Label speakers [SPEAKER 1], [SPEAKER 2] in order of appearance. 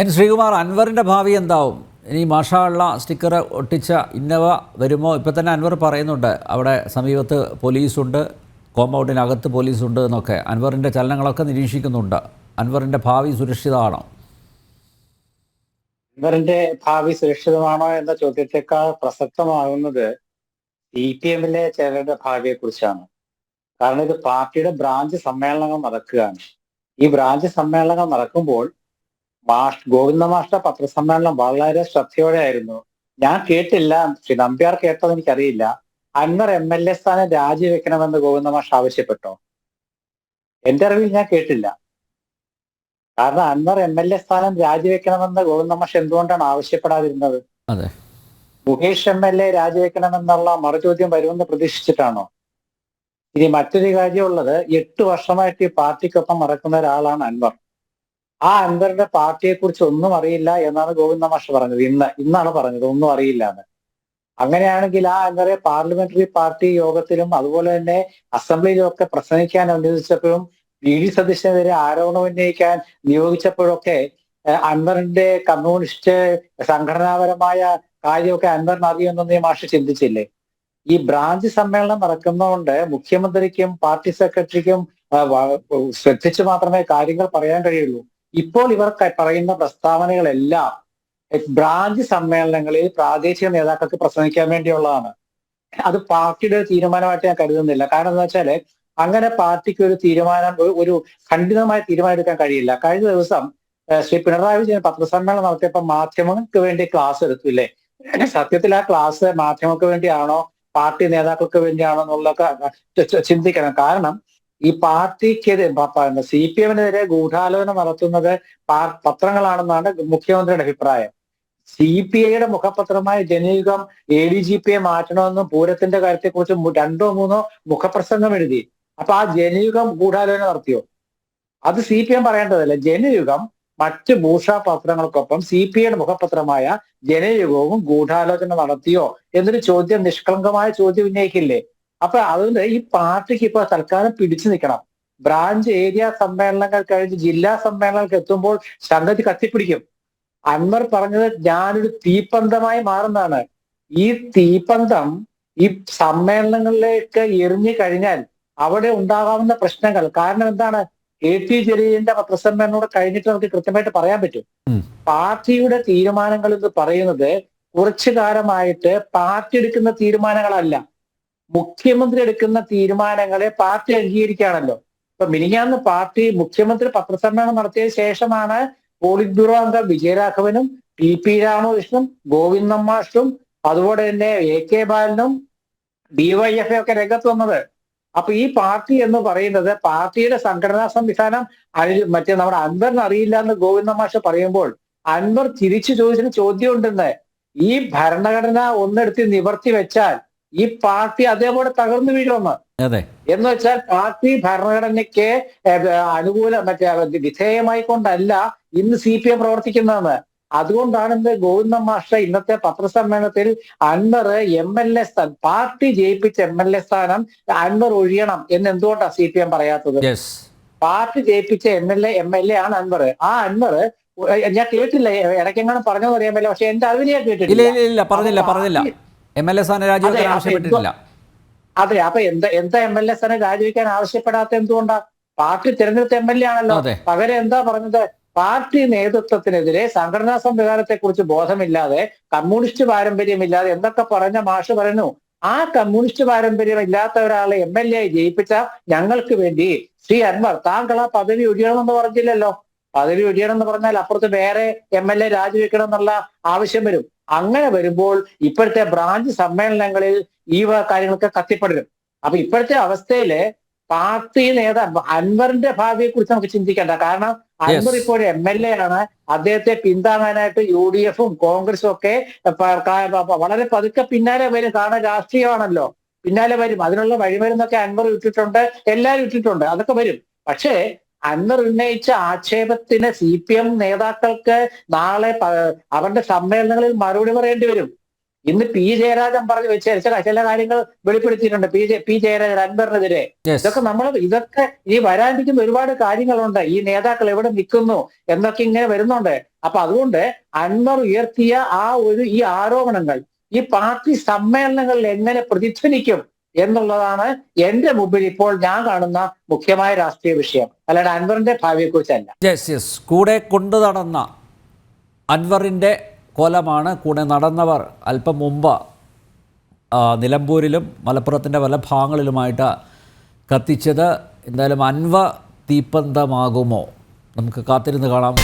[SPEAKER 1] N Sreekumar അൻവറിന്റെ ഭാവി എന്താവും? ഇനി മാഷാള്ള സ്റ്റിക്കർ ഒട്ടിച്ച ഇന്നവ വരുമോ? ഇപ്പം തന്നെ അൻവർ പറയുന്നുണ്ട് അവിടെ സമീപത്ത് പോലീസുണ്ട് കോമ്പൗണ്ടിനകത്ത് പോലീസുണ്ട് എന്നൊക്കെ. അൻവറിന്റെ ചലനങ്ങളൊക്കെ നിരീക്ഷിക്കുന്നുണ്ട്. അൻവറിന്റെ ഭാവി സുരക്ഷിതമാണോ?
[SPEAKER 2] അൻവറിന്റെ ഭാവി സുരക്ഷിതമാണോ എന്ന ചോദ്യത്തെക്കാൾ പ്രസക്തമാകുന്നത് സി പി എമ്മിലെ ചിലരുടെ ഭാവിയെ കുറിച്ചാണ് കാരണം ഇത് പാർട്ടിയുടെ ബ്രാഞ്ച് സമ്മേളനങ്ങൾ നടക്കുകയാണ്. ഈ ബ്രാഞ്ച് സമ്മേളനങ്ങൾ നടക്കുമ്പോൾ മാഷ് ഗോവിന്ദ മാഷ്ട പത്രസമ്മേളനം വളരെ ശ്രദ്ധയോടെ ആയിരുന്നു ഞാൻ കേട്ടില്ല. ശ്രീ നമ്പ്യാർ കേട്ടത് എനിക്കറിയില്ല. അൻവർ എം എൽ എ സ്ഥാനം രാജിവെക്കണമെന്ന് ഗോവിന്ദ മാഷ് ആവശ്യപ്പെട്ടോ? എന്റെ അറിവിൽ ഞാൻ കേട്ടില്ല. കാരണം അൻവർ എം എൽ എ സ്ഥാനം രാജിവെക്കണമെന്ന് ഗോവിന്ദ മാഷ് എന്തുകൊണ്ടാണ് ആവശ്യപ്പെടാതിരുന്നത്? മുകേഷ് എം എൽ എ രാജിവെക്കണമെന്നുള്ള മറുചോദ്യം വരുമെന്ന് പ്രതീക്ഷിച്ചിട്ടാണോ? ഇനി മറ്റൊരു കാര്യമുള്ളത് എട്ട് വർഷമായിട്ട് ഈ പാർട്ടിക്കൊപ്പം നടക്കുന്ന ഒരാളാണ് അൻവർ. ആ അൻവറിന്റെ പാർട്ടിയെ കുറിച്ച് ഒന്നും അറിയില്ല എന്നാണ് ഗോവിന്ദ മാഷ് പറഞ്ഞത്. ഇന്ന് ഇന്നാണ് പറഞ്ഞത്. ഒന്നും അറിയില്ല എന്ന്. അങ്ങനെയാണെങ്കിൽ ആ അൻവറെ പാർലമെന്ററി പാർട്ടി യോഗത്തിലും അതുപോലെ തന്നെ അസംബ്ലിയിലും ഒക്കെ പ്രസംഗിക്കാൻ അനുവദിച്ചപ്പോഴും വി ഡി സതീശനെതിരെ ആരോപണം ഉന്നയിക്കാൻ നിയോഗിച്ചപ്പോഴൊക്കെ അൻവറിന്റെ കമ്മ്യൂണിസ്റ്റ് സംഘടനാപരമായ കാര്യമൊക്കെ അൻവറിന് അറിയുമെന്നൊന്നും ഈ മാഷ് ചിന്തിച്ചില്ലേ? ഈ ബ്രാഞ്ച് സമ്മേളനം നടക്കുന്നതുകൊണ്ട് മുഖ്യമന്ത്രിക്കും പാർട്ടി സെക്രട്ടറിക്കും ശ്രദ്ധിച്ചു മാത്രമേ കാര്യങ്ങൾ പറയാൻ കഴിയുള്ളൂ. ഇപ്പോൾ ഇവർ പറയുന്ന പ്രസ്താവനകളെല്ലാം ബ്രാഞ്ച് സമ്മേളനങ്ങളിൽ പ്രാദേശിക നേതാക്കൾക്ക് പ്രസംഗിക്കാൻ വേണ്ടിയുള്ളതാണ്. അത് പാർട്ടിയുടെ ഒരു തീരുമാനമായിട്ട് ഞാൻ കരുതുന്നില്ല. കാരണം എന്താ വെച്ചാൽ അങ്ങനെ പാർട്ടിക്ക് ഒരു തീരുമാനം ഒരു- ഖണ്ഡിതമായ തീരുമാനം എടുക്കാൻ കഴിയില്ല. കഴിഞ്ഞ ദിവസം ശ്രീ പിണറായി വിജയൻ പത്രസമ്മേളനം നടത്തിയപ്പോൾ മാധ്യമങ്ങൾക്ക് വേണ്ടി ക്ലാസ് എടുത്തു ഇല്ലേ? സത്യത്തിൽ ആ ക്ലാസ് മാധ്യമങ്ങൾക്ക് വേണ്ടിയാണോ പാർട്ടി നേതാക്കൾക്ക് വേണ്ടിയാണോ എന്നുള്ളതൊക്കെ ചിന്തിക്കണം. കാരണം ഈ പാർട്ടിക്കെതിരെ സി പി എമ്മിനെതിരെ ഗൂഢാലോചന നടത്തുന്നത് പത്രങ്ങളാണെന്നാണ് മുഖ്യമന്ത്രിയുടെ അഭിപ്രായം. സി പി ഐയുടെ മുഖപത്രമായ ജനയുഗം എ ഡി ജി പിയെ മാറ്റണമെന്നും പൂരത്തിന്റെ കാര്യത്തെക്കുറിച്ച് കുറിച്ച് രണ്ടോ മൂന്നോ മുഖപ്രസംഗം എഴുതി. അപ്പൊ ആ ജനയുഗം ഗൂഢാലോചന നടത്തിയോ? അത് സി പി എം പറയേണ്ടതല്ല. ജനയുഗം മറ്റ് ഭൂഷ പത്രങ്ങൾക്കൊപ്പം സി പി ഐയുടെ മുഖപത്രമായ ജനയുഗവും ഗൂഢാലോചന നടത്തിയോ എന്നൊരു ചോദ്യം നിഷ്കളങ്കമായ ചോദ്യം ഉന്നയിക്കില്ലേ? അപ്പൊ അതുകൊണ്ട് ഈ പാർട്ടിക്ക് ഇപ്പൊ തൽക്കാലം പിടിച്ചു നിൽക്കണം. ബ്രാഞ്ച് ഏരിയ സമ്മേളനങ്ങൾ കഴിഞ്ഞ് ജില്ലാ സമ്മേളനങ്ങൾക്ക് എത്തുമ്പോൾ സംഗതി കത്തിപ്പിടിക്കും. അൻവർ പറഞ്ഞത് ഞാനൊരു തീപ്പന്തമായി മാറുന്നതാണ്. ഈ തീപ്പന്തം ഈ സമ്മേളനങ്ങളിലേക്ക് എറിഞ്ഞു കഴിഞ്ഞാൽ അവിടെ ഉണ്ടാകാവുന്ന പ്രശ്നങ്ങൾ കാരണം എന്താണ്? കെ ടി ജലീലിന്റെ പത്രസമ്മേളനോട് കഴിഞ്ഞിട്ട് നമുക്ക് കൃത്യമായിട്ട് പറയാൻ പറ്റും. പാർട്ടിയുടെ തീരുമാനങ്ങൾ എന്ന് പറയുന്നത് കുറച്ചു കാലമായിട്ട് പാർട്ടി എടുക്കുന്ന തീരുമാനങ്ങളല്ല. മുഖ്യമന്ത്രി എടുക്കുന്ന തീരുമാനങ്ങളെ പാർട്ടി അംഗീകരിക്കുകയാണല്ലോ. ഇപ്പൊ മിനിഞ്ഞാന്ന് പാർട്ടി മുഖ്യമന്ത്രി പത്രസമ്മേളനം നടത്തിയ ശേഷമാണ് പോളിറ്റ് ബ്യൂറോ അംഗം വിജയരാഘവനും ടി പി രാമകൃഷ്ണനും ഗോവിന്ദൻ മാഷും അതുപോലെ തന്നെ എ കെ ബാലനും ഡിവൈഎഫ് ഒക്കെ രംഗത്ത് വന്നത്. അപ്പൊ ഈ പാർട്ടി എന്ന് പറയുന്നത് പാർട്ടിയുടെ സംഘടനാ സംവിധാനം അനു മറ്റേ നമ്മുടെ അൻവറിന് അറിയില്ല എന്ന് ഗോവിന്ദ മാഷ് പറയുമ്പോൾ അൻവർ തിരിച്ചു ചോദിച്ചൊരു ചോദ്യം ഉണ്ടെന്ന് ഈ ഭരണഘടന ഒന്നെടുത്ത് നിവർത്തി വെച്ചാൽ ഈ പാർട്ടി അതേപോലെ തകർന്നു വീഴുമെന്ന്.
[SPEAKER 1] അതെ.
[SPEAKER 2] എന്ന് വെച്ചാൽ പാർട്ടി ഭരണഘടനയ്ക്ക് അനുകൂല മറ്റേ വിധേയമായി കൊണ്ടല്ല ഇന്ന് സി പി എം പ്രവർത്തിക്കുന്നതെന്ന്. അതുകൊണ്ടാണ് ഇന്ന് ഗോവിന്ദ മാഷ ഇന്നത്തെ പത്രസമ്മേളനത്തിൽ അൻവർ എം എൽ എ സ്ഥാനം പാർട്ടി ജയിപ്പിച്ച എം എൽ എ സ്ഥാനം അൻവർ ഒഴിയണം എന്ന് എന്തുകൊണ്ടാണ് സി പി എം പറയാത്തത്? Party ജയിപ്പിച്ച M L A M L A ആണ് അൻവർ. ആ അൻവർ ഞാൻ കേട്ടില്ല ഇടയ്ക്കെങ്ങാനും പറഞ്ഞോ അറിയാൻ പറ്റില്ല പക്ഷെ എന്റെ അറിവിൽ ഞാൻ കേട്ടിട്ടില്ല.
[SPEAKER 1] പറഞ്ഞില്ല പറഞ്ഞില്ല. എം എൽ എ സ്ഥാനം രാജിവെക്കാൻ ആവശ്യപ്പെട്ടിട്ടില്ല.
[SPEAKER 2] അതെ അപ്പൊ എന്താ എന്താ എം എൽ എ സ്ഥാനം രാജിവെക്കാൻ ആവശ്യപ്പെടാത്ത എന്തുകൊണ്ടാ? പാർട്ടി തിരഞ്ഞെടുത്ത എം എൽ എ ആണല്ലോ. പകരം എന്താ പറഞ്ഞത്? പാർട്ടി നേതൃത്വത്തിനെതിരെ സംഘടനാ സംവിധാനത്തെ കുറിച്ച് ബോധമില്ലാതെ കമ്മ്യൂണിസ്റ്റ് പാരമ്പര്യമില്ലാതെ എന്തൊക്കെ പറഞ്ഞ മാഷ് പറഞ്ഞു ആ കമ്മ്യൂണിസ്റ്റ് പാരമ്പര്യം ഇല്ലാത്ത ഒരാളെ എം എൽ എ ജയിപ്പിച്ച ഞങ്ങൾക്ക് വേണ്ടി ശ്രീ അൻവർ താങ്കൾ ആ പദവി ഒഴിയണമെന്ന് പറഞ്ഞില്ലല്ലോ. പദവി ഒഴിയണം എന്ന് പറഞ്ഞാൽ അപ്പുറത്ത് വേറെ എം എൽ എ രാജിവെക്കണം എന്നുള്ള ആവശ്യം വരും. അങ്ങനെ വരുമ്പോൾ ഇപ്പോഴത്തെ ബ്രാഞ്ച് സമ്മേളനങ്ങളിൽ ഈ കാര്യങ്ങളൊക്കെ കത്തിപ്പടരും. അപ്പൊ ഇപ്പോഴത്തെ അവസ്ഥയിൽ പാർട്ടി നേതാ അൻവറിന്റെ ഭാവിയെ കുറിച്ച് നമുക്ക് ചിന്തിക്കേണ്ട. കാരണം അൻവർ. ഇപ്പോൾ എം എൽ എ ആണ്. അദ്ദേഹത്തെ പിന്താങ്ങാനായിട്ട് യു ഡി എഫും കോൺഗ്രസും ഒക്കെ വളരെ പതുക്കെ പിന്നാലെ വരും. കാരണം രാഷ്ട്രീയമാണല്ലോ. പിന്നാലെ വരും. അതിനുള്ള വഴിമരുന്നൊക്കെ അൻവർ ഇട്ടിട്ടുണ്ട്. എല്ലാവരും ഇട്ടിട്ടുണ്ട്. അതൊക്കെ വരും. പക്ഷേ അൻവർ ഉന്നയിച്ച ആക്ഷേപത്തിന് സി പി എം നേതാക്കൾക്ക് നാളെ അവരുടെ സമ്മേളനങ്ങളിൽ മറുപടി പറയേണ്ടി വരും. ഇന്ന് പി ജയരാജൻ പറഞ്ഞു വെച്ച ചില ചില കാര്യങ്ങൾ വെളിപ്പെടുത്തിയിട്ടുണ്ട്. പി ജെ പി ജയരാജൻ അൻവറിനെതിരെ. ഇതൊക്കെ നമ്മൾ ഇതൊക്കെ ഈ വരാനിരിക്കുന്ന ഒരുപാട് കാര്യങ്ങളുണ്ട്. ഈ നേതാക്കൾ എവിടെ നിൽക്കുന്നു എന്നൊക്കെ ഇങ്ങനെ വരുന്നുണ്ട്. അപ്പൊ അതുകൊണ്ട് അൻവർ ഉയർത്തിയ ആ ഒരു ഈ ആരോപണങ്ങൾ ഈ പാർട്ടി സമ്മേളനങ്ങളിൽ എങ്ങനെ പ്രതിധ്വനിക്കും എന്നുള്ളതാണ് എന്റെ മുമ്പിൽ ഇപ്പോൾ ഞാൻ കാണുന്ന മുഖ്യമായ രാഷ്ട്രീയ വിഷയം. അല്ലാതെ അൻവറിന്റെ ഭാവിയെക്കുറിച്ചല്ല.
[SPEAKER 1] യെസ് യെസ് കൂടെ കൊണ്ടു നടന്ന അൻവറിന്റെ കൊലമാണ് കൂടെ നടന്നവർ അല്പം മുമ്പ് നിലമ്പൂരിലും മലപ്പുറത്തിന്റെ പല ഭാഗങ്ങളിലുമായിട്ട് കത്തിച്ചത്. എന്തായാലും അൻവ തീപ്പന്തമാകുമോ? നമുക്ക് കാത്തിരുന്ന് കാണാം.